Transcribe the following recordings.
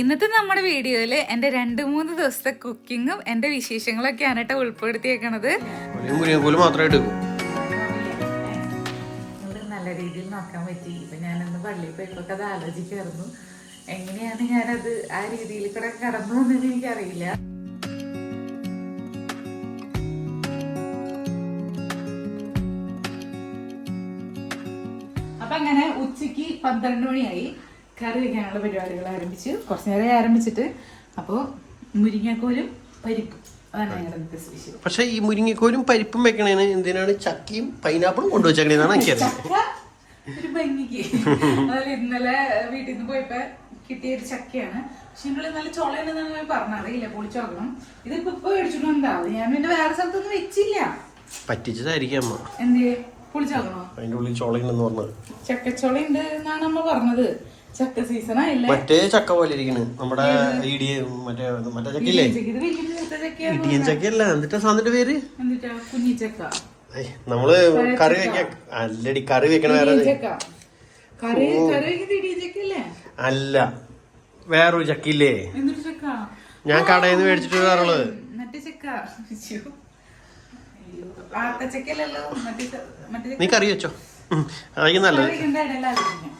ഇന്നത്തെ നമ്മുടെ വീഡിയോയിൽ എന്റെ രണ്ട് മൂന്ന് ദിവസത്തെ കുക്കിങ്ങും എന്റെ വിശേഷങ്ങളൊക്കെയാണ് കേട്ടോ ഉൾപ്പെടുത്തിയേക്കണത്. നല്ല രീതിയിൽ നോക്കാൻ പറ്റി. ഇപ്പൊ ഞാനൊന്ന് പള്ളിയിൽ പോയപ്പോഴൊക്കെ അത് ആലോചിക്കായിരുന്നു. എങ്ങനെയാണ് ഞാനത് ആ രീതിയിൽ കൂടെ കടന്നു എന്നത് എനിക്കറിയില്ല. അപ്പൊ അങ്ങനെ ഉച്ചയ്ക്ക് പന്ത്രണ്ട് മണിയായി. കറി വെക്കാനുള്ള പരിപാടികൾ ആരംഭിച്ചു. കുറച്ചു നേരം ആരംഭിച്ചിട്ട് അപ്പോ മുരിങ്ങക്കോലും പരിപ്പും. പക്ഷെ ഈ മുരിങ്ങക്കോലും പരിപ്പും വെക്കണേന് എന്തിനാണ് ചക്കയും പൈനാപ്പിളും കൊണ്ടുവച്ചേക്കണേന്നാണ് എനിക്കറിയാം ഒരു ഭംഗിക്ക്. അതുപോലെ ഇന്നലെ വീട്ടിൽ നിന്ന് പോയപ്പോ കിട്ടിയ ഒരു ചക്കയാണ്. പക്ഷെ നിങ്ങൾ ഇന്നലെ ചൊളയെന്നാണ് പറഞ്ഞത്. അറിയില്ല പൊളിച്ചോക്കണം. ഇതിപ്പോ ഇപ്പൊ മേടിച്ചിട്ട് ഉണ്ടാവും ഞാൻ പിന്നെ വേറെ സ്ഥലത്തൊന്നും വെച്ചില്ല. പറ്റിച്ചതായിരിക്കും അമ്മ. പൊളിച്ചോക്കണോ? പൊളിച്ചു അതിന്റെ ഉള്ളിൽ ചൊളയുണ്ടെന്ന് പറഞ്ഞത്. ഉണ്ട് എന്നാണ് അമ്മ പറഞ്ഞത്. ചക്ക സീസൺ ആയില്ലേ? മറ്റേ ചക്ക പോലെ ഇരിക്കുന്നു നമ്മുടെ ഇടിയ മറ്റേ മറ്റേ ചക്കയില്ലേ? ഇടിയൻ ചക്കയല്ല എന്നിട്ട് സാധനത്തിന്റെ പേര്? കുഞ്ഞി കുഞ്ഞിച്ചക്ക നമ്മൾ കറി വെക്ക അല്ലടി കറി വെക്കണ വേറെ അല്ല വേറൊരു ചക്കയില്ലേ? ഞാൻ കടയിൽ നിന്ന് മേടിച്ചിട്ട് വരാറുള്ളത് മറ്റേ നീ കറി വെച്ചോ. അതായിരിക്കും നല്ലത്.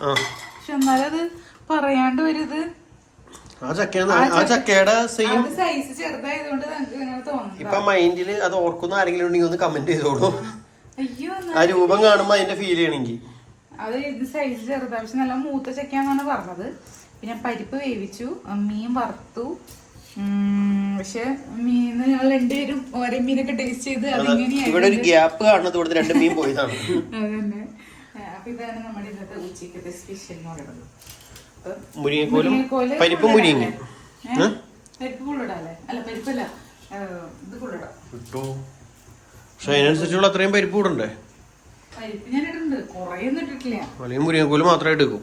ആ. പക്ഷെ അത് പറയാണ്ട് വരുത്. ആ ചക്കയാണ് ആ ചക്കയുടെ സെയിം അത് സൈസ് ചെറുതായതുകൊണ്ട് നമുക്ക് ഇങ്ങനെ തോന്നുന്നു ഇപ്പൊ മൈൻഡിൽ അത് ഓർക്കുന്ന ആരെങ്കിലും ഉണ്ടെങ്കിൽ ഒന്ന് കമന്റ് ചെയ്തോളൂ. അയ്യോ ആ രൂപം കാണുമ്പോ അതിന്റെ ഫീൽ ചെയ്യണമെങ്കിൽ അത് ഇത് സൈസ് ചെറുതാ. പക്ഷെ നല്ല മൂത്ത ചക്കയാന്നാണ് പറഞ്ഞത്. പിന്നെ പരിപ്പ് വേവിച്ചു മീൻ വറുത്തു. ഉം, പക്ഷെ മീൻ ഞങ്ങൾ രണ്ടുപേരും ഓരോ മീനൊക്കെ ടേസ്റ്റ് ചെയ്ത് അതിങ്ങനെയായി. ഇവിടെ ഒരു ഗ്യാപ്പ് കാണുന്നത് ഇവിടുത്തെ രണ്ട് മീൻ പോയതാണ്. അതന്നെ. അപ്പൊ ഇതാണ് നമ്മുടെ ഇന്നത്തെ ഉച്ചക്കത്തെ സ്പെഷ്യൽ എന്ന് പറയുന്നത്. മുരിങ്ങക്കോലും മുരിങ്ങക്കോൽ മുരിങ്ങ? പരിപ്പ് അല്ല പരിപ്പല്ല. ഇത് പക്ഷെ അതിനനുസരിച്ചുള്ള അത്രയും പരിപ്പ് കൂടണ്ടേ പരിപ്പ് ഞാൻ കുറേ ഒന്നും ഇട്ടിട്ടില്ല. അല്ലെങ്കിൽ മുരിങ്ങക്കോൽ മാത്രമേ എടുക്കും.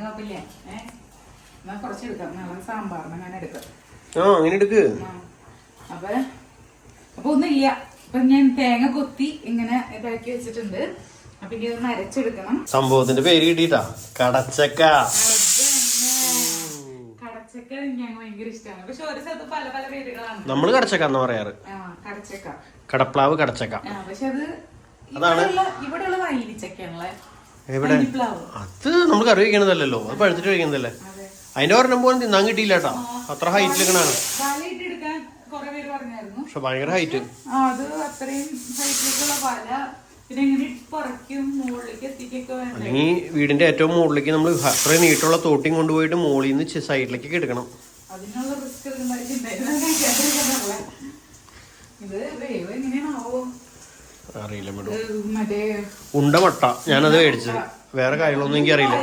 കുഴപ്പമില്ല. എന്നാ നാളെ സാമ്പാറിന് എടുക്കാം. ആ അങ്ങനെ എടുക്ക്. അപ്പൊ ഒന്നുമില്ല. അപ്പൊ ഞാൻ തേങ്ങ കൊത്തി ഇങ്ങനെ ഇതാക്കി വെച്ചിട്ടുണ്ട്. അപ്പൊ ഇനി ഇതൊന്ന് അരച്ചെടുക്കണം സംഭവത്തിന്റെ പേര് കിട്ടിട്ടാ കടച്ചക്ക. കടച്ചക്ക. ഞങ്ങൾ ഭയങ്കര ഇഷ്ടമാണ് പക്ഷെ ഒരു സ്ഥലത്ത് പല പല പേരുകളാണ്. നമ്മൾ കടച്ചക്ക എന്ന് പറയാറ്? കടച്ചക്ക. കടപ്ലാവ് കടച്ചക്ക. പക്ഷെ അത് ഇവിടെയുള്ള ഇവിടെയുള്ള വൈലിച്ചക്കയാണല്ലേ എവിടെ? പ്ലാവ് അത് നമ്മൾ കറി വയ്ക്കണതല്ലോ അത് പഴുത്തിട്ട് വയ്ക്കുന്നതല്ലേ അതെ. അതിന്റെ ഒരെണ്ണം പോലും തിന്നാൻ കിട്ടിയില്ല കേട്ടോ. അത്ര ഹൈറ്റ് എടുക്കണാണ് പക്ഷെ ഭയങ്കര ഹൈറ്റ് ആ അത് അത്രയും ഹൈറ്റിലേക്കുള്ള വല അല്ലെങ്കിൽ വീടിന്റെ ഏറ്റവും മുകളിലേക്ക് നമ്മൾ അത്രയും നീട്ടുള്ള തോട്ടിയും കൊണ്ടുപോയിട്ട് മുകളിൽ നിന്ന് സൈഡിലേക്ക് കിടക്കണം അറിയില്ല ഉണ്ട മട്ട. ഞാനത് മേടിച്ചത്. വേറെ കാര്യങ്ങളൊന്നും എനിക്ക് അറിയില്ല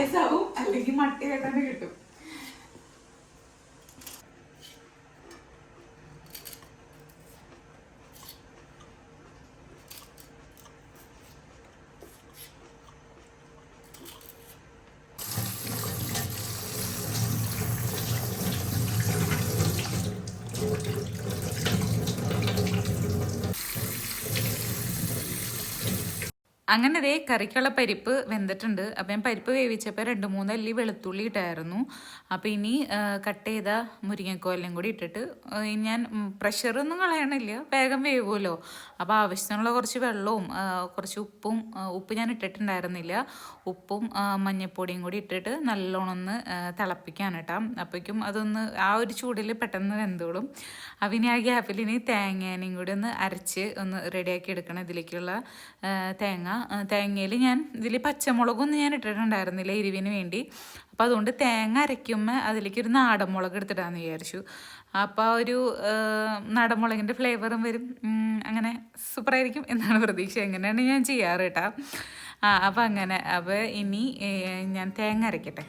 അങ്ങനെ ദേ കറിക്കുള്ള പരിപ്പ് വെന്തിട്ടുണ്ട്. അപ്പം ഞാൻ പരിപ്പ് വേവിച്ചപ്പോൾ രണ്ട് മൂന്ന് അല്ലി വെളുത്തുള്ളി ഇട്ടായിരുന്നു. അപ്പോൾ ഇനി കട്ട് ചെയ്ത മുരിങ്ങക്കോലും കൂടി ഇട്ടിട്ട് ഞാൻ പ്രഷറൊന്നും കളയണില്ല. വേഗം വേവുമല്ലോ. അപ്പോൾ ആവശ്യത്തിനുള്ള കുറച്ച് വെള്ളവും കുറച്ച് ഉപ്പും ഉപ്പ് ഞാൻ ഇട്ടിട്ടുണ്ടായിരുന്നില്ല. ഉപ്പും മഞ്ഞൾപ്പൊടിയും കൂടി ഇട്ടിട്ട് നല്ലോണം ഒന്ന് തിളപ്പിക്കാൻ കേട്ടോ. അപ്പോഴേക്കും അതൊന്ന് ആ ഒരു ചൂടിൽ പെട്ടെന്ന് വെന്തോളും. അപ്പം ഇനി ആ ഗ്യാപ്പിൽ ഇനി തേങ്ങേനെയും കൂടി ഒന്ന് അരച്ച് ഒന്ന് റെഡിയാക്കി എടുക്കണം ഇതിലേക്കുള്ള തേങ്ങ. തേങ്ങയിൽ ഞാൻ ഇതിൽ പച്ചമുളകൊന്നും ഞാൻ ഇട്ടിട്ടുണ്ടായിരുന്നില്ല എരിവിന് വേണ്ടി. അപ്പോൾ അതുകൊണ്ട് തേങ്ങ അരയ്ക്കുമ്പോൾ അതിലേക്ക് ഒരു നാടൻ മുളക് എടുത്തിടാന്ന് വിചാരിച്ചു. അപ്പോൾ ഒരു നാടൻ മുളകിന്റെ ഫ്ലേവറും വരും. അങ്ങനെ സൂപ്പറായിരിക്കും എന്നാണ് പ്രതീക്ഷ. എങ്ങനെയാണ് ഞാൻ ചെയ്യാറ് കേട്ടോ. ആ അപ്പോൾ അങ്ങനെ. അപ്പോൾ ഇനി ഞാൻ തേങ്ങ അരയ്ക്കട്ടെ.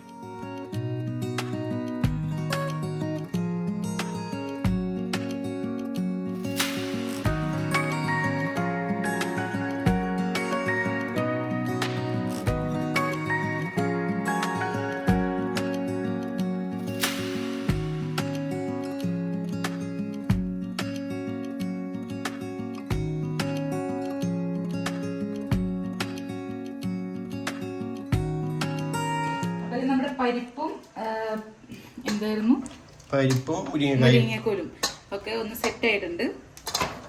പരിപ്പും എന്തായിരുന്നു? പരിപ്പും മുരിങ്ങക്കോലും ഒക്കെ ഒന്ന് സെറ്റ് ആയിട്ടുണ്ട്.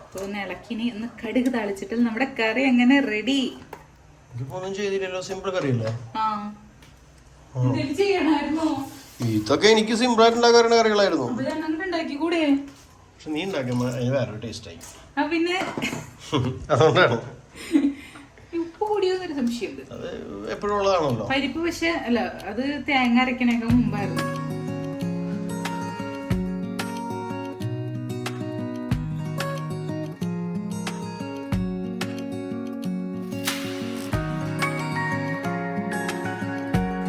അപ്പൊ ഒന്ന് ഇളക്കിനി ഒന്ന് കടുക് താളിച്ചിട്ട് നമ്മുടെ കറി അങ്ങനെ റെഡി ഇതിപ്പോ ചെയ്തില്ലല്ലോ. സിമ്പിൾ കറിയല്ലേ ആ. എന്തെങ്കിലും ചെയ്യണമായിരുന്നോ? ഇതൊക്കെ എനിക്ക് സിമ്പിൾ ആയിട്ട് ഉണ്ടാക്കാറുള്ള കറികളായിരുന്നു. പക്ഷെ നീ ഉണ്ടാക്കുമ്പോൾ അതിന് വേറൊരു ടേസ്റ്റ് ആയി. ആ പിന്നെ? അതുകൊണ്ടാണ്. ഉപ്പ് കൂടിയോന്നൊരു സംശയമുണ്ട്. അത് എപ്പോഴും ഉള്ളതാണല്ലോ. പരിപ്പ് പക്ഷെ അല്ല അത് തേങ്ങ അരക്കണേക്കാൾ മുമ്പായിരുന്നു.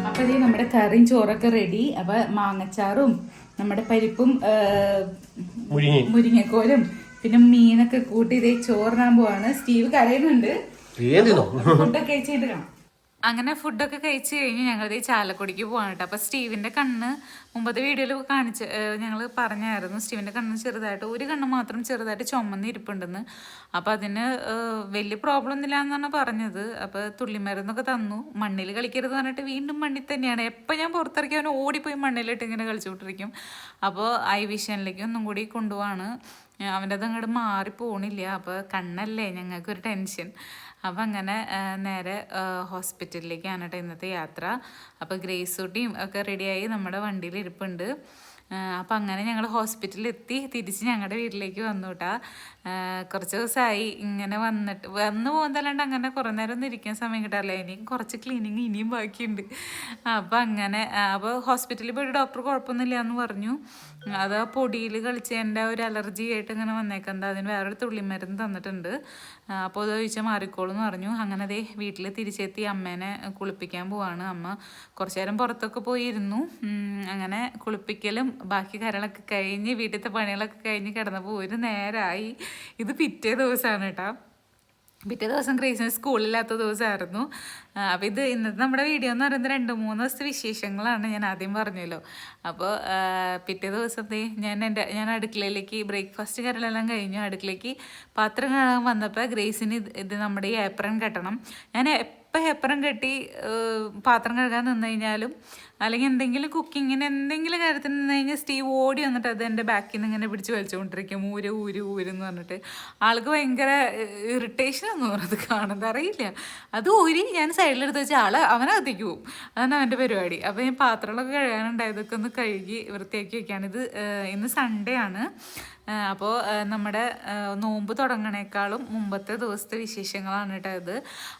അപ്പൊ ഇതേ നമ്മുടെ കറിയും ചോറൊക്കെ റെഡി. അപ്പൊ മാങ്ങച്ചാറും നമ്മുടെ പരിപ്പും മുരിങ്ങക്കോലും പിന്നെ മീനൊക്കെ കൂട്ടി ഇതേ ചോറിനാൻ പോവാണ്. സ്റ്റീവ് കരയുന്നുണ്ട്. ഫുഡൊക്കെ കാണാം. അങ്ങനെ ഫുഡൊക്കെ കഴിച്ച് കഴിഞ്ഞ് ഞങ്ങൾ ഈ ചാലക്കുടിക്ക് പോവാണ് കേട്ടോ. അപ്പോൾ സ്റ്റീവിന്റെ കണ്ണ് മുമ്പത്തെ വീഡിയോയിൽ കാണിച്ച് ഞങ്ങൾ പറഞ്ഞായിരുന്നു സ്റ്റീവിന്റെ കണ്ണ് ചെറുതായിട്ട് ഒരു കണ്ണ് മാത്രം ചെറുതായിട്ട് ചുമന്ന് ഇരിപ്പുണ്ടെന്ന്. അപ്പോൾ അതിന് വലിയ പ്രോബ്ലം ഒന്നുമില്ല എന്നാണ് പറഞ്ഞത്. അപ്പോൾ തുള്ളിമരുന്നൊക്കെ തന്നു. മണ്ണിൽ കളിക്കരുത് പറഞ്ഞിട്ട് വീണ്ടും മണ്ണിൽ തന്നെയാണ്. എപ്പോൾ ഞാൻ പുറത്തിറക്കി അവൻ ഓടിപ്പോയി മണ്ണിലിട്ട് ഇങ്ങനെ കളിച്ചുകൊണ്ടിരിക്കും. അപ്പോൾ ഐ വിഷനിലേക്ക് ഒന്നും കൂടി കൊണ്ടുപോവാണ്. അവന്റെ അത് അങ്ങോട്ട് മാറി പോണില്ല അപ്പോൾ കണ്ണല്ലേ ഞങ്ങൾക്കൊരു ടെൻഷൻ. അപ്പം അങ്ങനെ നേരെ ഹോസ്പിറ്റലിലേക്കാണ് കേട്ടോ ഇന്നത്തെ യാത്ര. അപ്പോൾ ഗ്രേസ് കുട്ടിയും ഒക്കെ റെഡിയായി നമ്മുടെ വണ്ടിയിൽ ഇരിപ്പുണ്ട് അപ്പം അങ്ങനെ ഞങ്ങൾ ഹോസ്പിറ്റലിൽ എത്തി തിരിച്ച് ഞങ്ങളുടെ വീട്ടിലേക്ക് വന്നു കേട്ടാ കുറച്ച് ദിവസമായി ഇങ്ങനെ വന്നിട്ട് വന്നു പോകുന്നതല്ലാണ്ട് അങ്ങനെ കുറേ നേരം ഒന്നും ഇരിക്കാൻ സമയം കിട്ടാറില്ല. ഇനിയും കുറച്ച് ക്ലീനിങ് ഇനിയും ബാക്കിയുണ്ട്. അപ്പം അങ്ങനെ അപ്പോൾ ഹോസ്പിറ്റലിൽ പോയിട്ട് ഡോക്ടർ കുഴപ്പമൊന്നുമില്ല എന്ന് പറഞ്ഞു. അത് ആ പൊടിയിൽ കളിച്ചതിന്റെ ഒരു അലർജി ആയിട്ട് ഇങ്ങനെ വന്നേക്കുന്നത് അതിന് വേറൊരു തുള്ളിമരുന്ന് തന്നിട്ടുണ്ട്. അപ്പോൾ അത് ചോദിച്ചാൽ മാറിക്കോളും എന്ന് പറഞ്ഞു. അങ്ങനെ അതേ വീട്ടിൽ തിരിച്ചെത്തി അമ്മേനെ കുളിപ്പിക്കാൻ പോവാണ്. അമ്മ കുറച്ചു നേരം പുറത്തൊക്കെ പോയിരുന്നു. അങ്ങനെ കുളിപ്പിക്കലും ബാക്കി കാര്യങ്ങളൊക്കെ കഴിഞ്ഞ് വീട്ടിലത്തെ പണികളൊക്കെ കഴിഞ്ഞ് കിടന്നപ്പോൾ ഒരു നേരമായി ഇത് പിറ്റേ ദിവസമാണ് കേട്ടോ. പിറ്റേ ദിവസം ക്രേസിന് സ്കൂളില്ലാത്ത ദിവസമായിരുന്നു. അപ്പോൾ ഇത് ഇന്നത്തെ നമ്മുടെ വീഡിയോ എന്ന് പറയുന്നത് രണ്ട് മൂന്ന് ദിവസത്തെ വിശേഷങ്ങളാണ് ഞാൻ ആദ്യം പറഞ്ഞല്ലോ. അപ്പോൾ പിറ്റേ ദിവസത്തെ ഞാൻ എന്റെ ഞാൻ അടുക്കളയിലേക്ക് ബ്രേക്ക്ഫാസ്റ്റ് കാര്യങ്ങളെല്ലാം കഴിഞ്ഞു. അടുക്കളയ്ക്ക് പാത്രം കാണാൻ വന്നപ്പോൾ ഗ്രേസിന് ഇത് നമ്മുടെ ഈ ഏപ്രൺ കെട്ടണം. ഞാൻ എപ്പോൾ ഹെപ്പറും കെട്ടി പാത്രം കഴുകാൻ നിന്ന് കഴിഞ്ഞാലും അല്ലെങ്കിൽ എന്തെങ്കിലും കുക്കിങ്ങിന് എന്തെങ്കിലും കാര്യത്തിന് നിന്ന് കഴിഞ്ഞാൽ സ്റ്റീവ് ഓടി വന്നിട്ട് അത് എന്റെ ബാക്കിൽ നിന്ന് ഇങ്ങനെ പിടിച്ച് വലിച്ചുകൊണ്ടിരിക്കും. ഊര് ഊര് ഊര് എന്ന് പറഞ്ഞിട്ട്. ആൾക്ക് ഭയങ്കര ഇറിറ്റേഷൻ എന്ന് പറഞ്ഞത് കാണുന്നത്. അറിയില്ല. അത് ഊരി ഞാൻ സൈഡിലെടുത്ത് വെച്ചാൽ ആൾ അവനകത്തേക്ക് പോകും അതാണ് അവന്റെ പരിപാടി. അപ്പോൾ ഞാൻ പാത്രങ്ങളൊക്കെ കഴുകാനുണ്ടായതൊക്കെ ഒന്ന് കഴുകി വൃത്തിയാക്കി വെക്കുകയാണ്. ഇത് ഇന്ന് സൺഡേ ആണ്. അപ്പോൾ നമ്മുടെ നോമ്പ് തുടങ്ങണേക്കാളും മുമ്പത്തെ ദിവസത്തെ വിശേഷങ്ങളാണ് കേട്ടോ ഇത്.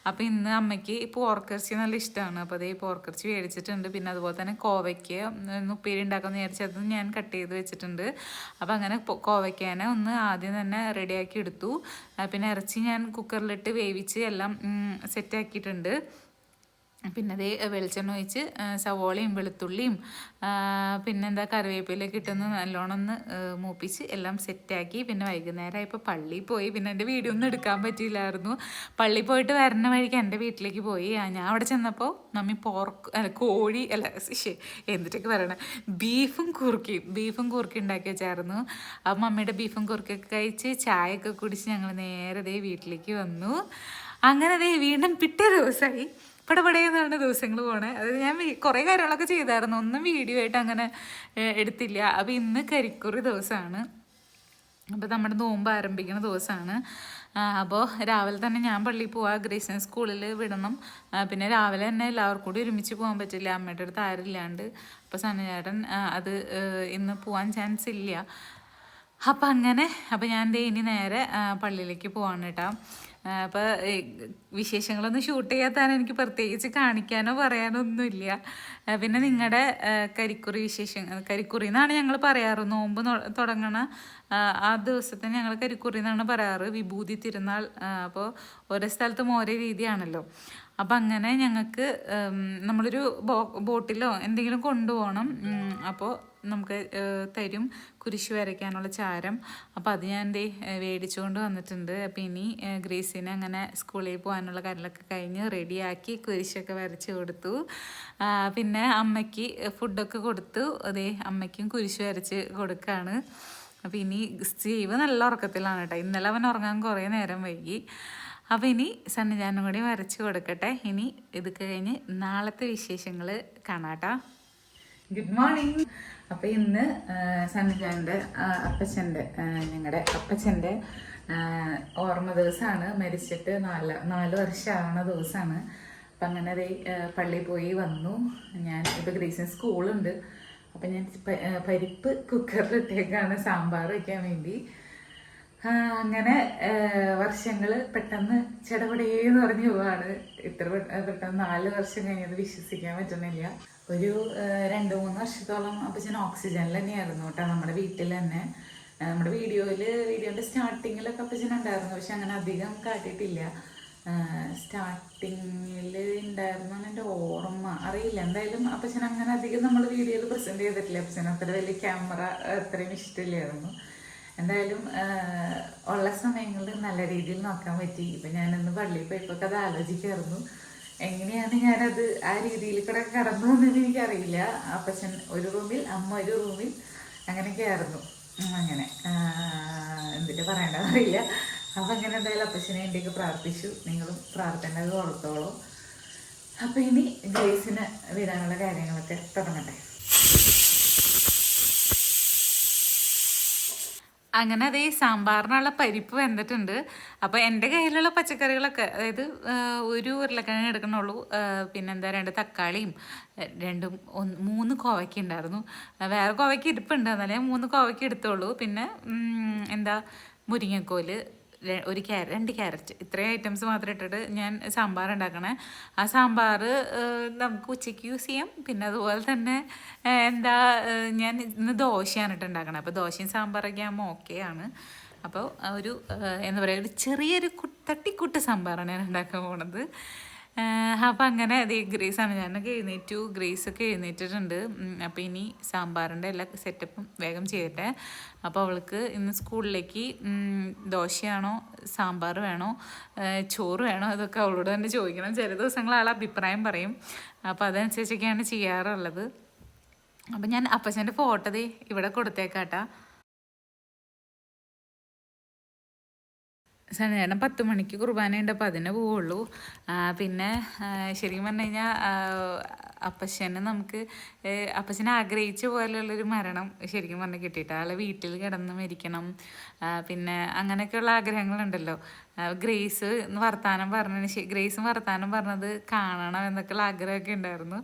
അപ്പോൾ ഇന്ന് അമ്മയ്ക്ക് ഈ പോർക്കിറച്ചി നല്ല ഇഷ്ടമാണ്. അപ്പോൾ അതേ പോർക്കിറച്ചി മേടിച്ചിട്ടുണ്ട്. പിന്നെ അതുപോലെ തന്നെ കോവയ്ക്ക് ഉപ്പേരി ഉണ്ടാക്കാമെന്ന് വിചാരിച്ചത് ഞാൻ കട്ട് ചെയ്ത് വെച്ചിട്ടുണ്ട്. അപ്പോൾ അങ്ങനെ കോവയ്ക്കാനെ ഒന്ന് ആദ്യം തന്നെ റെഡിയാക്കി എടുത്തു. പിന്നെ ഇറച്ചി ഞാൻ കുക്കറിലിട്ട് വേവിച്ച് എല്ലാം സെറ്റാക്കിയിട്ടുണ്ട് പിന്നെ അതേ വെളിച്ചെണ്ണ ഒഴിച്ച് സവോളയും വെളുത്തുള്ളിയും പിന്നെന്താ കറിവേപ്പിലൊക്കെ ഇട്ടൊന്ന് നല്ലോണം ഒന്ന് മൂപ്പിച്ച് എല്ലാം സെറ്റാക്കി പിന്നെ വൈകുന്നേരം ആയപ്പോൾ പള്ളിയിൽ പോയി. പിന്നെ എന്റെ വീഡിയോ ഒന്നും എടുക്കാൻ പറ്റിയില്ലായിരുന്നു. പള്ളി പോയിട്ട് വരുന്ന വഴിക്ക് എന്റെ വീട്ടിലേക്ക് പോയി. ഞാൻ അവിടെ ചെന്നപ്പോൾ നമ്മി പോർക്ക് അല്ല കോഴി അല്ല ശ്ശേ, എന്നിട്ടൊക്കെ പറയണേ? ബീഫും കുറുക്കിയും ബീഫും കുറുക്കി ഉണ്ടാക്കി വെച്ചായിരുന്നു. അപ്പം മമ്മിയുടെ ബീഫും കുറുക്കൊക്കെ കഴിച്ച് ചായയൊക്കെ കുടിച്ച് ഞങ്ങൾ നേരെ വീട്ടിലേക്ക് വന്നു. അങ്ങനെ വീണ്ടും പിറ്റേ ദിവസമായി പടപടയെന്നാണ് ദിവസങ്ങൾ പോണേ. അത് ഞാൻ കുറേ കാര്യങ്ങളൊക്കെ ചെയ്തായിരുന്നു. ഒന്നും വീഡിയോ ആയിട്ട് അങ്ങനെ എടുത്തില്ല. അപ്പോൾ ഇന്ന് കരിക്കുറി ദിവസമാണ് അപ്പോൾ നമ്മുടെ നോമ്പ് ആരംഭിക്കുന്ന ദിവസമാണ് അപ്പോൾ രാവിലെ തന്നെ ഞാൻ പള്ളിയിൽ പോവാ. ഗ്രേസിയൻ സ്കൂളിൽ വിടണം. പിന്നെ രാവിലെ തന്നെ എല്ലാവർക്കും കൂടി ഒരുമിച്ച് പോകാൻ പറ്റില്ല. അമ്മയുടെ അടുത്ത് ആരില്ലാണ്ട് അപ്പോൾ സനചേട്ടൻ അത് ഇന്ന് പോകാൻ ചാൻസ് ഇല്ല. അപ്പം അങ്ങനെ അപ്പം ഞാൻ ഇനി നേരെ പള്ളിയിലേക്ക് പോവാണ് കേട്ടോ അപ്പോൾ വിശേഷങ്ങളൊന്നും ഷൂട്ട് ചെയ്യാത്താൻ എനിക്ക് പ്രത്യേകിച്ച് കാണിക്കാനോ പറയാനോ ഒന്നുമില്ല. പിന്നെ നിങ്ങളുടെ കരിക്കുറി വിശേഷം കരിക്കുറി എന്നാണ് ഞങ്ങൾ പറയാറ്. നോമ്പ് തുടങ്ങണ ആ, ദിവസത്തെ ഞങ്ങൾ കരിക്കുറി എന്നാണ് പറയാറ്. വിഭൂതി തിരുനാൾ അപ്പോൾ ഓരോ സ്ഥലത്തും ഓരോ രീതിയാണല്ലോ. അപ്പം അങ്ങനെ ഞങ്ങൾക്ക് നമ്മളൊരു ബോട്ടിലോ എന്തെങ്കിലും കൊണ്ടുപോകണം. അപ്പോൾ നമുക്ക് തരും. കുരിശ് വരയ്ക്കാനുള്ള ചാരം. അപ്പോൾ അത് ഞാൻ ദേ മേടിച്ചുകൊണ്ട് വന്നിട്ടുണ്ട്. അപ്പോൾ ഇനി ഗ്രീസിനെ അങ്ങനെ സ്കൂളിൽ പോകാനുള്ള കാര്യങ്ങളൊക്കെ കഴിഞ്ഞ് റെഡിയാക്കി കുരിശൊക്കെ വരച്ച് കൊടുത്തു. പിന്നെ അമ്മയ്ക്ക് ഫുഡൊക്കെ കൊടുത്തു. അതേ അമ്മയ്ക്കും കുരിശ് വരച്ച് കൊടുക്കുകയാണ് അപ്പോൾ ഇനി സ്റ്റീവ് നല്ല ഉറക്കത്തിലാണ് കേട്ടോ. ഇന്നലെ അവൻ ഉറങ്ങാൻ കുറേ നേരം വൈകി. അപ്പോൾ ഇനി സന്നിധാനം കൂടി വരച്ച് കൊടുക്കട്ടെ. ഇനി ഇത് കഴിഞ്ഞ് നാളത്തെ വിശേഷങ്ങൾ കാണാട്ടോ ഗുഡ് മോർണിംഗ് അപ്പൊ ഇന്ന് സണ്ണിജാന്റെ അപ്പച്ചന്റെ ഞങ്ങളുടെ അപ്പച്ചന്റെ ആ, ഓർമ്മ ദിവസമാണ് മരിച്ചിട്ട് നാല് നാല് വർഷമാവണ ദിവസമാണ് അപ്പം അങ്ങനെ ദേ, പള്ളി പോയി വന്നു. ഞാൻ ഇപ്പൊ ഗ്രീസിൻ സ്കൂളുണ്ട്. അപ്പം ഞാൻ പരിപ്പ് കുക്കറിൽ ഇട്ടേക്കാണ് സാമ്പാർ വയ്ക്കാൻ വേണ്ടി. അങ്ങനെ വർഷങ്ങൾ പെട്ടെന്ന് ചെടപടേന്ന് പറഞ്ഞു പോവാണ്. ഇത്ര പെട്ടെന്ന് നാല് വർഷം കഴിഞ്ഞത് വിശ്വസിക്കാൻ പറ്റുന്നില്ല. ഒരു രണ്ട് മൂന്ന് വർഷത്തോളം അപ്പച്ചൻ ഓക്സിജനിൽ തന്നെയായിരുന്നു കേട്ടോ നമ്മുടെ വീട്ടിൽ തന്നെ നമ്മുടെ വീഡിയോയിൽ വീഡിയോന്റെ സ്റ്റാർട്ടിങ്ങിലൊക്കെ അപ്പച്ചൻ ഉണ്ടായിരുന്നു പക്ഷെ അങ്ങനെ അധികം കാട്ടിയിട്ടില്ല. സ്റ്റാർട്ടിങ്ങിൽ ഉണ്ടായിരുന്നു എന്റെ ഓർമ്മ. അറിയില്ല എന്തായാലും അപ്പച്ചൻ അങ്ങനെ അധികം നമ്മൾ വീഡിയോയിൽ പ്രസന്റ് ചെയ്തിട്ടില്ല. അപ്പച്ചൻ അത്ര വലിയ ക്യാമറ അത്രയും ഇഷ്ടമില്ലായിരുന്നു. എന്തായാലും ഉള്ള സമയങ്ങളിൽ നല്ല രീതിയിൽ നോക്കാൻ പറ്റി. ഇപ്പം ഞാനിന്ന് പള്ളിയിൽ പോയപ്പോൾ അത് ആലോചിക്കായിരുന്നു. എങ്ങനെയാണ് ഞാനത് ആ രീതിയിൽ കൂടെ കടന്നു എന്നൊന്നും എനിക്കറിയില്ല. അപ്പച്ചൻ ഒരു റൂമിൽ അമ്മ ഒരു റൂമിൽ അങ്ങനെയൊക്കെ ആയിരുന്നു. അങ്ങനെ. എന്തിട്ട് പറയേണ്ടത് അറിയില്ല. അപ്പം അങ്ങനെ എന്തായാലും അപ്പച്ചനെ എന്റെയൊക്കെ പ്രാർത്ഥിച്ചു. നിങ്ങളും പ്രാർത്ഥനകൾ ഓർത്തോളൂ. അപ്പം ഇനി ഗ്രേസിന് വിടാനുള്ള കാര്യങ്ങളൊക്കെ തുടങ്ങട്ടെ. അങ്ങനെ അതേ സാമ്പാറിനുള്ള പരിപ്പ് വെന്തിട്ടുണ്ട്. അപ്പോൾ എന്റെ കയ്യിലുള്ള പച്ചക്കറികളൊക്കെ അതായത് ഒരു ഉരുളക്കിഴങ്ങ് എടുക്കണുള്ളൂ. പിന്നെന്താ രണ്ട് തക്കാളിയും രണ്ടും ഒന്ന് മൂന്ന് കോവയ്ക്ക ഉണ്ടായിരുന്നു. വേറെ കോവയ്ക്ക ഇരിപ്പുണ്ട്. എന്നാലേ മൂന്ന് കോവയ്ക്ക എടുത്തോളൂ പിന്നെ എന്താ മുരിങ്ങക്കോൽ ഒരു ക്യാര രണ്ട് ക്യാരറ്റ്. ഇത്രയും ഐറ്റംസ് മാത്രം ഇട്ടിട്ട് ഞാൻ സാമ്പാർ ഉണ്ടാക്കണേ. ആ സാമ്പാർ നമുക്ക് ഉച്ചയ്ക്ക് യൂസ് ചെയ്യാം. പിന്നെ അതുപോലെ തന്നെ എന്താ ഞാൻ ഇന്ന് ദോശയാണ് ഇട്ട് ഉണ്ടാക്കണത് അപ്പോൾ ദോശയും സാമ്പാറൊക്കെ ആകുമ്പോൾ ആണ്. അപ്പോൾ ഒരു എന്താ പറയുക ഒരു ചെറിയൊരു തട്ടിക്കുട്ട് സാമ്പാറാണ് ഞാൻ ഉണ്ടാക്കാൻ പോണത്. അപ്പം അങ്ങനെ അത് ഗ്രേസാണ് ഞാനൊക്കെ എഴുന്നേറ്റു. ഗ്രേസൊക്കെ എഴുന്നേറ്റിട്ടുണ്ട്. അപ്പോൾ ഇനി സാമ്പാറിന്റെ എല്ലാ സെറ്റപ്പും വേഗം ചെയ്യട്ടെ. അപ്പോൾ അവൾക്ക് ഇന്ന് സ്കൂളിലേക്ക് ദോശയാണോ സാമ്പാർ വേണോ ചോറ് വേണോ അതൊക്കെ അവളോട് തന്നെ ചോദിക്കണം. ചില ദിവസങ്ങൾ ആൾ അഭിപ്രായം പറയും. അപ്പോൾ അതനുസരിച്ചൊക്കെയാണ് ചെയ്യാറുള്ളത്. അപ്പം ഞാൻ അപ്പച്ചന്റെ ഫോട്ടോ ഇവിടെ കൊടുത്തേക്കാട്ടാ. സനേടം പത്ത് മണിക്ക് കുർബാനയുണ്ട് അപ്പോൾ അതിനെ പോവുള്ളൂ. പിന്നെ ശരിക്കും പറഞ്ഞു കഴിഞ്ഞാൽ അപ്പച്ചനെ നമുക്ക് അപ്പച്ചനെ ആഗ്രഹിച്ച പോലെയുള്ളൊരു മരണം ശരിക്കും പറഞ്ഞാൽ കിട്ടിയിട്ട് ആളെ വീട്ടിൽ കിടന്ന് മരിക്കണം. പിന്നെ അങ്ങനെയൊക്കെയുള്ള ആഗ്രഹങ്ങളുണ്ടല്ലോ. ഗ്രേസ് വർത്താനം പറഞ്ഞതിന് ഗ്രേസും വർത്താനം പറഞ്ഞത് കാണണം എന്നൊക്കെയുള്ള ആഗ്രഹമൊക്കെ ഉണ്ടായിരുന്നു.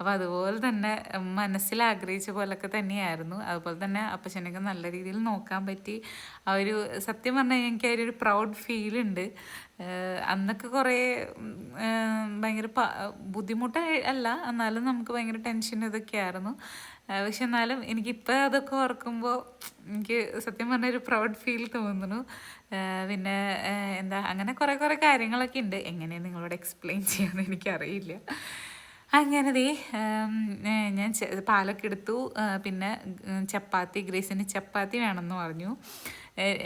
അപ്പോൾ അതുപോലെ തന്നെ മനസ്സിൽ ആഗ്രഹിച്ച പോലൊക്കെ തന്നെയായിരുന്നു. അതുപോലെ തന്നെ അപ്പച്ചനൊക്കെ നല്ല രീതിയിൽ നോക്കാൻ പറ്റി. ആ ഒരു സത്യം പറഞ്ഞാൽ എനിക്ക് ഒരു പ്രൗഡ് ഏഹ് അന്നൊക്കെ കുറേ ഭയങ്കര പ- ബുദ്ധിമുട്ട് അല്ല. എന്നാലും നമുക്ക് ഭയങ്കര ടെൻഷൻ ഇതൊക്കെയായിരുന്നു. പക്ഷെ എന്നാലും എനിക്കിപ്പോൾ അതൊക്കെ ഓർക്കുമ്പോൾ എനിക്ക് സത്യം പറഞ്ഞ ഒരു പ്രൗഡ് ഫീൽ തോന്നുന്നു. പിന്നെ എന്താ അങ്ങനെ കുറേ കുറേ കാര്യങ്ങളൊക്കെ ഉണ്ട് എങ്ങനെ നിങ്ങളോട് എക്സ്പ്ലെയിൻ ചെയ്യാമെന്ന് എനിക്കറിയില്ല. അങ്ങനെ ദേ ഞാൻ പാലൊക്കെ എടുത്തു. പിന്നെ ചപ്പാത്തി ഗ്രേസിന് ചപ്പാത്തി വേണമെന്ന് പറഞ്ഞു.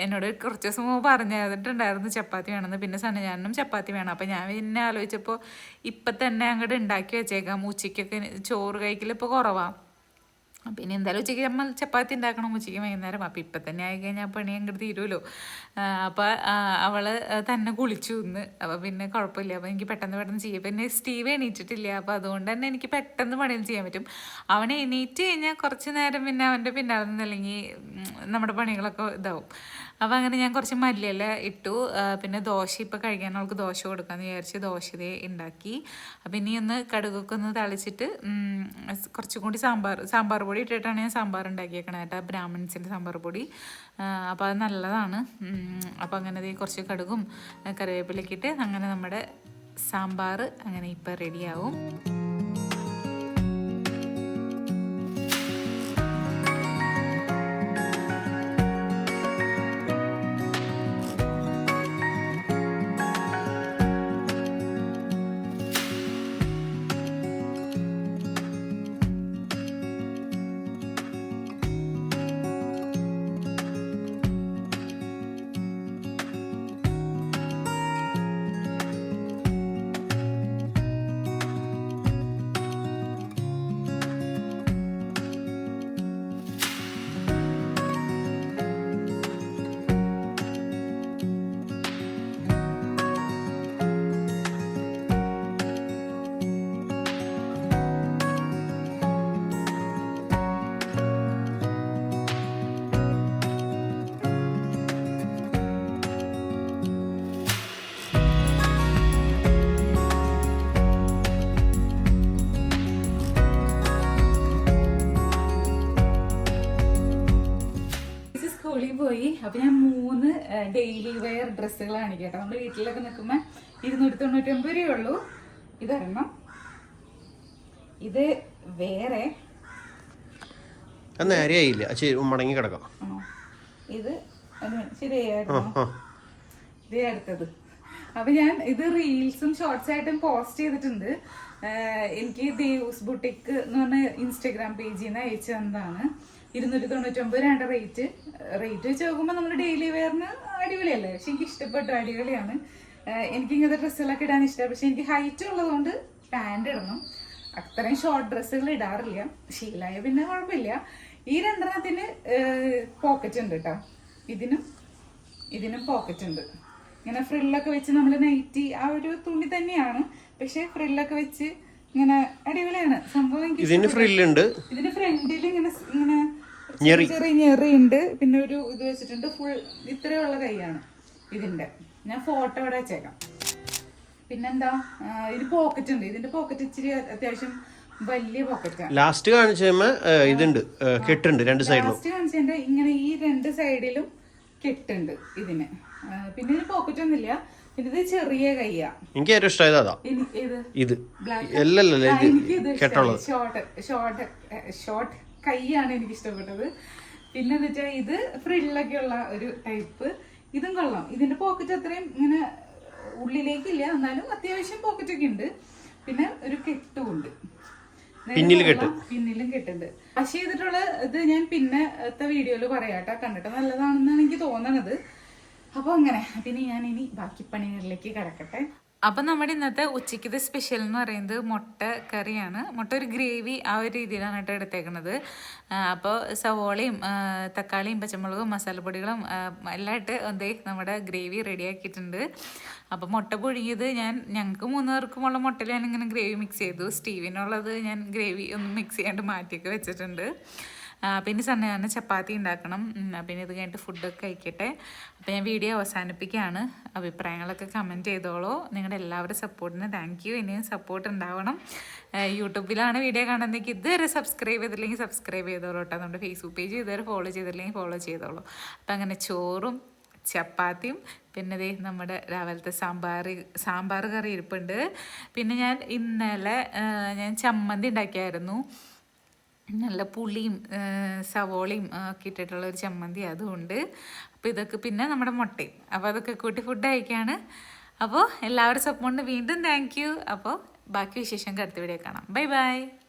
എന്നോട് കുറച്ച് ദിവസം മുമ്പ് പറഞ്ഞിട്ടുണ്ടായിരുന്നു ചപ്പാത്തി വേണമെന്ന് പിന്നെ സനജാനും ചപ്പാത്തി വേണം. അപ്പം ഞാൻ പിന്നെ ആലോചിച്ചപ്പോൾ ഇപ്പം തന്നെ അങ്ങോട്ട് ഉണ്ടാക്കി വെച്ചേക്കാം. ഉച്ചയ്ക്കൊക്കെ ചോറ് കഴിക്കൽ ഇപ്പോൾ കുറവാണ് പിന്നെ എന്തായാലും ഉച്ചയ്ക്ക് നമ്മൾ ചപ്പാത്തി ഉണ്ടാക്കണം ഉച്ചയ്ക്ക് വൈകുന്നേരം. അപ്പം ഇപ്പം തന്നെ ആയി കഴിഞ്ഞാൽ പണി അങ്ങോട്ട് തീരുമല്ലോ അപ്പോൾ അവൾ തന്നെ കുളിച്ചു ഇന്ന്. അപ്പോൾ പിന്നെ കുഴപ്പമില്ല. അപ്പോൾ എനിക്ക് പെട്ടെന്ന് പെട്ടെന്ന് ചെയ്യാം. പിന്നെ സ്റ്റീവ് എണീറ്റിട്ടില്ല. അപ്പോൾ അതുകൊണ്ട് തന്നെ എനിക്ക് പെട്ടെന്ന് പണിയൊന്നും ചെയ്യാൻ പറ്റും. അവനെ എണീറ്റ് കഴിഞ്ഞാൽ കുറച്ച് നേരം പിന്നെ അവന്റെ പിന്നാലെ അല്ലെങ്കിൽ നമ്മുടെ പണികളൊക്കെ ഇതാവും. അപ്പോൾ അങ്ങനെ ഞാൻ കുറച്ച് മല്ലിയില ഇട്ടു. പിന്നെ ദോശ ഇപ്പോൾ കഴിക്കാൻ അവൾക്ക് ദോശ കൊടുക്കാമെന്ന് വിചാരിച്ച് ദോശ ദേ ഉണ്ടാക്കി അപ്പം ഇനി ഒന്ന് കടുകൊക്കെ ഒന്ന് തളിച്ചിട്ട് കുറച്ചും കൂടി സാമ്പാർ സാമ്പാർ പൊടി ഇട്ടിട്ടാണ് ഞാൻ സാമ്പാർ ഉണ്ടാക്കിയേക്കണത് കേട്ടോ ബ്രാഹ്മിൺസിന്റെ സാമ്പാർ പൊടി. അപ്പോൾ അത് നല്ലതാണ്. അപ്പോൾ അങ്ങനെ കുറച്ച് കടുകും കറിവേപ്പിലൊക്കെ ഇട്ട് അങ്ങനെ നമ്മുടെ സാമ്പാർ അങ്ങനെ ഇപ്പോൾ റെഡിയാവും അപ്പൊ ഞാൻ മൂന്ന് ഡെയിലി വെയർ ഡ്രസ്സുകളാണ് കേട്ടോ. നമ്മൾ വീട്ടിലൊക്കെ നിൽക്കുമ്പോൾ ഇരുന്നൂറ്റി തൊണ്ണൂറ്റി ഒമ്പത് രൂപയുള്ളൂ. ഇതൊരെണ്ണം. ഇത് വേറെ. അത് നേരെയായില്ല ശരി മടങ്ങി കിടക്കാം ഇത് ശരിയായിരുന്നു ഇതേ അടുത്തത്. അപ്പൊ ഞാൻ ഇത് റീൽസും ഷോർട്സ് ആയിട്ടും പോസ്റ്റ് ചെയ്തിട്ടുണ്ട്. എനിക്ക് ദേവൂസ് ബുട്ടിക് എന്ന് പറഞ്ഞ ഇൻസ്റ്റാഗ്രാം പേജിൽ നിന്ന് അയച്ചു തന്നതാണ്. ഇരുന്നൂറ്റി തൊണ്ണൂറ്റി ഒമ്പത് രണ്ട് റേറ്റ് റേറ്റ് വെച്ച് നോക്കുമ്പോൾ നമ്മൾ ഡെയിലി വെയറിന് അടിപൊളിയല്ലേ? പക്ഷെ എനിക്ക് ഇഷ്ടപ്പെട്ട അടിപൊളിയാണ്. എനിക്ക് ഇങ്ങനത്തെ ഡ്രസ്സുകളൊക്കെ ഇടാൻ ഇഷ്ടമാണ് പക്ഷെ എനിക്ക് ഹൈറ്റ് ഉള്ളതുകൊണ്ട് പാന്റ് ഇടണം. അത്രയും ഷോർട്ട് ഡ്രസ്സുകൾ ഇടാറില്ല. ശീലായ പിന്നെ കുഴപ്പമില്ല. ഈ രണ്ടെണ്ണത്തിന് പോക്കറ്റ് ഉണ്ട് കേട്ടോ ഇതിനും ഇതിനും പോക്കറ്റ് ഉണ്ട്. ഇങ്ങനെ ഫ്രില്ലൊക്കെ വെച്ച് നമ്മൾ നൈറ്റി ആ ഒരു തുണി തന്നെയാണ്. പക്ഷെ ഫ്രില്ലൊക്കെ വെച്ച് ഇങ്ങനെ അടിപൊളിയാണ്. സംഭവം ഇതിന് ഫ്രില്ലുണ്ട് ഇതിന് ഫ്രണ്ടിൽ ഇങ്ങനെ ഇങ്ങനെ ചെറിയ ചെറിയ ഉണ്ട് പിന്നെ ഒരു ഇത് വെച്ചിട്ടുണ്ട്. ഫുൾ ഇത്രയുള്ള കൈയാണ് ഇതിന്റെ. ഞാൻ ഫോട്ടോ ഇവിടെ വെച്ചേക്കാം. പിന്നെന്താ? ഇത് ഇതിന് പോക്കറ്റ് ഉണ്ട്. ഇതിന്റെ പോക്കറ്റ് ഇച്ചിരി അത്യാവശ്യം വലിയ പോക്കറ്റാണ് ലാസ്റ്റ് കാണിച്ച ഇതുണ്ട്. കെട്ടുണ്ട് രണ്ട് സൈഡിലും ലാസ്റ്റ് കാണിച്ചതിന്റെ ഇങ്ങനെ ഈ രണ്ട് സൈഡിലും കെട്ടുണ്ട് ഇതിന്. പിന്നെ ഇതിന് പോക്കറ്റ് ഒന്നുമില്ല. പിന്നെ ഇത് ചെറിയ കയ്യാ എനിക്ക് ഏറ്റവും ഇഷ്ടമായത് അതാ ഇത്. ഇത്. Black. അല്ലല്ല ആ, ഇത് കെട്ടുള്ളത് ഷോർട്ട് ഷോർട്ട് ഷോർട്ട് കൈയാണ് എനിക്ക് ഇഷ്ടപ്പെട്ടത് പിന്നെ എന്ന് വെച്ചാൽ ഇത് ഫ്രില്ലൊക്കെ ഉള്ള ഒരു ടൈപ്പ്. ഇതും കൊള്ളാം. ഇതിന്റെ പോക്കറ്റ് അത്രയും ഇങ്ങനെ ഉള്ളിലേക്കില്ല. എന്നാലും അത്യാവശ്യം പോക്കറ്റ് ഒക്കെ ഉണ്ട്. പിന്നെ ഒരു കെട്ടും ഉണ്ട്. പിന്നിൽ കെട്ട്. പിന്നിലും കെട്ടുണ്ട്. പക്ഷേ ചെയ്തിട്ടുള്ള ഇത് ഞാൻ പിന്നത്തെ വീഡിയോയിൽ പറയാട്ടോ കണ്ടിട്ട് നല്ലതാണെന്നാണ് എനിക്ക് തോന്നണത്. അപ്പൊ അങ്ങനെ. പിന്നെ ഞാൻ ഇനി ബാക്കി പണികളിലേക്ക് കിടക്കട്ടെ. അപ്പൊ നമ്മുടെ ഇന്നത്തെ ഉച്ചയ്ക്കത്തെ സ്പെഷ്യൽ എന്ന് പറയുന്നത് മുട്ട കറിയാണ്. മുട്ട ഒരു ഗ്രേവി ആ ഒരു രീതിയിലാണ് കേട്ടോ എടുത്തേക്കുന്നത് അപ്പോൾ സവോളയും തക്കാളിയും പച്ചമുളകും മസാലപ്പൊടികളും എല്ലാം ഇട്ട് എന്തേ നമ്മുടെ ഗ്രേവി റെഡിയാക്കിയിട്ടുണ്ട് അപ്പോൾ മുട്ട പുഴുങ്ങിയത് ഞാൻ ഞങ്ങൾക്ക് മൂന്ന് പേർക്കുമുള്ള മുട്ടയിൽ ഞാൻ ഇങ്ങനെ ഗ്രേവി മിക്സ് ചെയ്തു. സ്റ്റീവിനുള്ളത് ഞാൻ ഗ്രേവി ഒന്ന് മിക്സ് ചെയ്യാണ്ട് മാറ്റിയൊക്കെ വെച്ചിട്ടുണ്ട്. പിന്നെ തന്നെ ചപ്പാത്തി ഉണ്ടാക്കണം. പിന്നെ ഇത് കഴിഞ്ഞിട്ട് ഫുഡൊക്കെ കഴിക്കട്ടെ. അപ്പോൾ ഞാൻ വീഡിയോ അവസാനിപ്പിക്കുകയാണ്. അഭിപ്രായങ്ങളൊക്കെ കമന്റ് ചെയ്തോളൂ. നിങ്ങളുടെ എല്ലാവരുടെ സപ്പോർട്ടിന് താങ്ക് യു ഇനിയും സപ്പോർട്ട് ഉണ്ടാവണം. യൂട്യൂബിലാണ് വീഡിയോ കാണുന്നതെങ്കിൽ ഇതുവരെ സബ്സ്ക്രൈബ് ചെയ്തില്ലെങ്കിൽ സബ്സ്ക്രൈബ് ചെയ്തോളൂ കേട്ടോ. നമ്മുടെ ഫേസ്ബുക്ക് പേജ് ഇതുവരെ ഫോളോ ചെയ്തില്ലെങ്കിൽ ഫോളോ ചെയ്തോളൂ. അപ്പം അങ്ങനെ ചോറും ചപ്പാത്തിയും പിന്നെ ദേ നമ്മുടെ രാവിലത്തെ സാമ്പാർ സാമ്പാർ കറി ഇരിപ്പുണ്ട്. പിന്നെ ഞാൻ ഇന്നലെ ഞാൻ ചമ്മന്തി ഉണ്ടാക്കിയായിരുന്നു. നല്ല പുളിയും സവോളയും ഒക്കെ ഇട്ടിട്ടുള്ള ഒരു ചമ്മന്തി അതുമുണ്ട് അപ്പോൾ ഇതൊക്കെ പിന്നെ നമ്മുടെ മുട്ടയും. അപ്പോൾ അതൊക്കെ കൂട്ടി ഫുഡ് കഴിക്കുകയാണ് അപ്പോൾ എല്ലാവരും സപ്പോർട്ടിന് വീണ്ടും താങ്ക് യു അപ്പോൾ ബാക്കി വിശേഷം അടുത്ത വീഡിയോ കാണാം. Bye bye